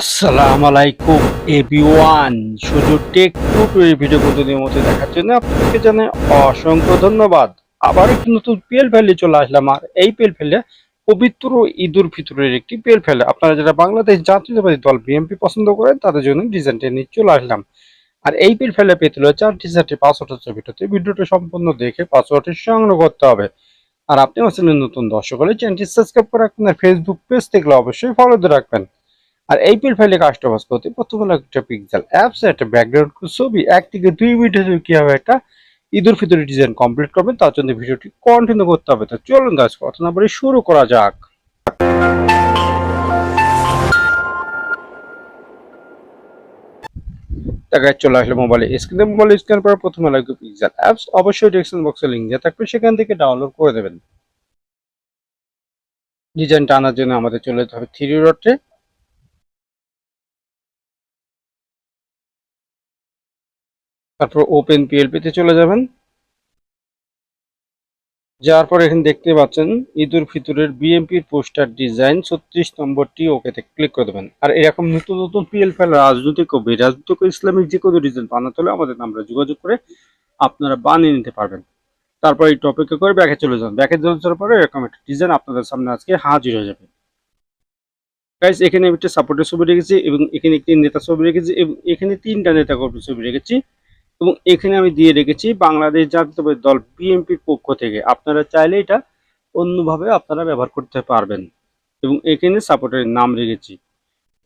আসসালামু আলাইকুম এভরিওয়ান। শুধু টেক টুটোরিয়াল ভিডিও প্রতিদিনের মতো দেখার জন্য আপনাদেরকে জানাই অসংখ্য ধন্যবাদ। আবার একটি নতুন পেল ফেলে চলে আসলাম, আর এই পেল ফেলে পবিত্র ঈদুল ফিতরের একটি পেল ফেলে আপনারা যারা বাংলাদেশ জাতীয়তাবাদী দল বিএনপি পছন্দ করেন, তাদের জন্য ডিজাইনটা নিয়ে চলে আসলাম। আর এই পেল ফেলে পেতে হলে চারটি চারটি পাসওয়ার্ড হচ্ছে ভিডিওতে ভিডিওটা সম্পূর্ণ দেখে পাসওয়ার্ডটি সংগ্রহ করতে হবে। আর আপনি হচ্ছেন নতুন দর্শক হলে চ্যানেলটি সাবস্ক্রাইব করে রাখবেন ফেসবুক পেজ থেকে অবশ্যই ফলো দিয়ে রাখবেন। আর এই পিল ফাইলে কাস্টমাইজ করতে প্রথমে একটা পিক্সেল অ্যাপস একটা ব্যাকগ্রাউন্ড ছবি এক থেকে দুই মিনিটে কীভাবে একটা ঈদুল ফিতরের ডিজাইন কমপ্লিট করবেন তার জন্য ভিডিওটি কন্টিনিউ করতে হবে। তো চলুন গাছ কথা না বলে শুরু করা যাক। চলে আসলে মোবাইলে স্ক্রিনে মোবাইল স্ক্যান করার প্রথমে লাগবে পিক্সেল অ্যাপস অবশ্যই ডিসক্রিপশন বক্সে লিঙ্ক দেওয়া থাকবে, সেখান থেকে ডাউনলোড করে দেবেন। ডিজাইনটা আনার জন্য আমাদের চলে যেতে হবে থ্রি ডটে তারপর ওপেন পিএলপিতে চলে যাবেন। যাওয়ার পর এখানে দেখতে পাচ্ছেন ঈদুল ফিতরের বিএমপির পোস্টার ডিজাইন ছত্রিশ নম্বরটি ওকেতে ক্লিক করে দেবেন। আর এরকম নতুন নতুন পিএল ফাইল রাজনৈতিক ও বেরাজনৈতিক ইসলামিক যে কোনো ডিজাইন বানাতে হলে আমাদের আমরা যোগাযোগ করে আপনারা বানিয়ে নিতে পারবেন। তারপর এই টপিকে করে ব্যাকে চলে যান। ব্যাকে চলে যাওয়ার পরে এরকম একটা ডিজাইন আপনাদের সামনে আজকে হাজির হয়ে যাবে। গাইস এখানে আমি একটা সাপোর্টের ছবি রেখেছি এবং এখানে একটি নেতা ছবি রেখেছি এবং এখানে তিনটা নেতা কর্মীর ছবি রেখেছি। এবং এখানে আমি দিয়ে রেখেছি বাংলাদেশ জাতীয়তাবাদী দল বিএনপির পক্ষ থেকে। আপনারা চাইলে এটা অন্যভাবে আপনারা ব্যবহার করতে পারবেন। এবং এখানে সাপোর্টের নাম রেখেছি।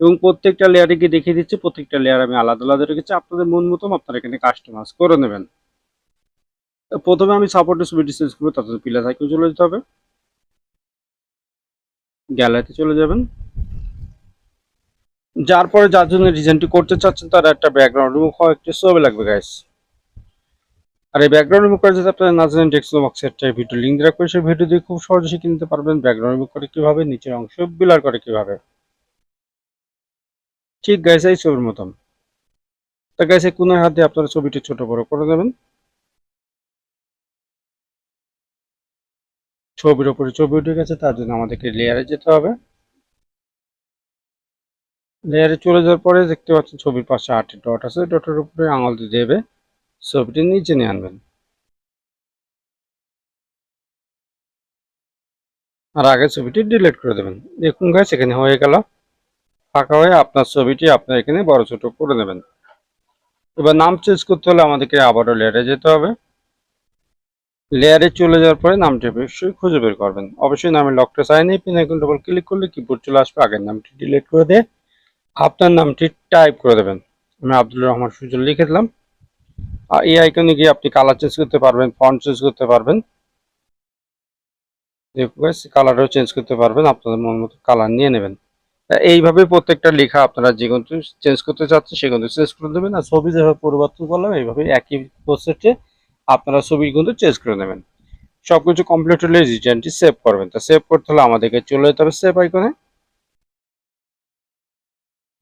এবং প্রত্যেকটা লেয়ারে গিয়ে দেখিয়ে দিচ্ছি, প্রত্যেকটা লেয়ার আমি আলাদা আলাদা রেখেছি। আপনাদের মন মতন আপনারা এখানে কাস্টমাইজ করে নেবেন। প্রথমে আমি সাপোর্টের ছবিটি ডিসেন্স করব তাতে পিলা সাইকেল চলে যেতে হবে। গ্যালারিতে চলে যাবেন। যার পরে যার জন্য ডিজাইনটি করতে চাচ্ছেন, তার একটা ব্যাকগ্রাউন্ড হওয়া একটি ছবি লাগবে গাইস আর এই ব্যাকগ্রাউন্ড রিমুভ করে যদি আপনারা না জানেন ডেস্কটপ বক্সে একটা ভিডিও লিঙ্ক দেওয়া করে সেই ভিডিও দিয়ে খুব সহজে শিখে নিতে পারবেন ব্যাকগ্রাউন্ড রিমুভ করে কীভাবে, নিচের অংশ বিলার করে কীভাবে। ঠিক গাইস এই ছবির মতন। তা গাইস এই কোনার হাত আপনারা ছবিটি ছোট বড় করে দেবেন ছবির ওপরে ছবি উঠে গেছে, তার জন্য আমাদেরকে লেয়ারে যেতে হবে। লেয়ারে চলে যাওয়ার পরে দেখতে পাচ্ছেন ছবির পাশে আটটি ডট আছে ডটের উপরে আঙুল দিয়ে দেবে। ছবিটি নিচে নিয়ে আনবেন। আর আগে ছবিটি ডিলিট করে দেবেন। দেখুন গাছ এখানে হয়ে গেল। ফাঁকা হয়ে আপনার ছবিটি আপনার এখানে বড় ছোট করে নেবেন। এবার নাম চেঞ্জ করতে হলে আমাদেরকে আবারও লেয়ারে যেতে হবে। লেয়ারে চলে যাওয়ার পরে নামটি অবশ্যই খুঁজে বের করবেন। অবশ্যই নামের লকটা sign pin icon double click করলে কিবোর্ড চলে আসবে। আগের নামটি ডিলিট করে দিয়ে আপনার নামটি টাইপ করে দেবেন। আমি আব্দুল রহমান সুজন লিখে দিলাম। আর এই আইকনে গিয়ে আপনি কালার চেঞ্জ করতে পারবেন ফন্ট চেঞ্জ করতে পারবেন। কালারও চেঞ্জ করতে পারবেন, আপনাদের মন মতো কালার নিয়ে নেবেন। এইভাবে প্রত্যেকটা লেখা আপনারা যে কোনো চেঞ্জ করতে চাচ্ছেন সেগুলো চেঞ্জ করে দেবেন। আর ছবি যেভাবে পরিবর্তন করলাম এইভাবে একই প্রসেসে আপনারা ছবি কিন্তু চেঞ্জ করে নেবেন। সব কিছু কমপ্লিট হলে ডিজাইনটি সেভ করবেন। তা সেভ করতে হলে আমাদেরকে চলে যেতে হবে সেভ আইকনে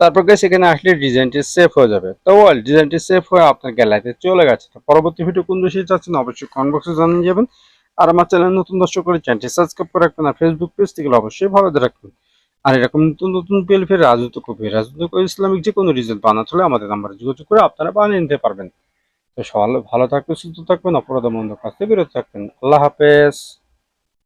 তারপর সেখানে আসলে ডিজাইনটি সেভ হয়ে যাবে। তো ওয়াল ডিজাইনটি সেভ হয়ে আপনার গ্যালারিতে চলে গেছে। তো পরবর্তী ভিডিও কোন দেশে চাচ্ছেন অবশ্যই কমেন্ট বক্সে জানিয়ে যাবেন। আর আমার চ্যানেল নতুন দর্শক করে চ্যানেলটি সাবস্ক্রাইব করে রাখবেন আর ফেসবুক পেজ থেকে অবশ্যই ভালো রাখবেন। আর এরকম নতুন নতুন পেল ফের রাজনৈতিক কপি, রাজনৈতিক ইসলামিক যে কোনো রিজেন্ট বানাতে হলে আমাদের নাম্বারে যোগাযোগ করে আপনারা বানিয়ে নিতে পারবেন। তো সবাই ভালো থাকবেন, সুস্থ থাকবেন, অপরাধ কাছ থেকে বিরত থাকবেন। আল্লাহ হাফেজ।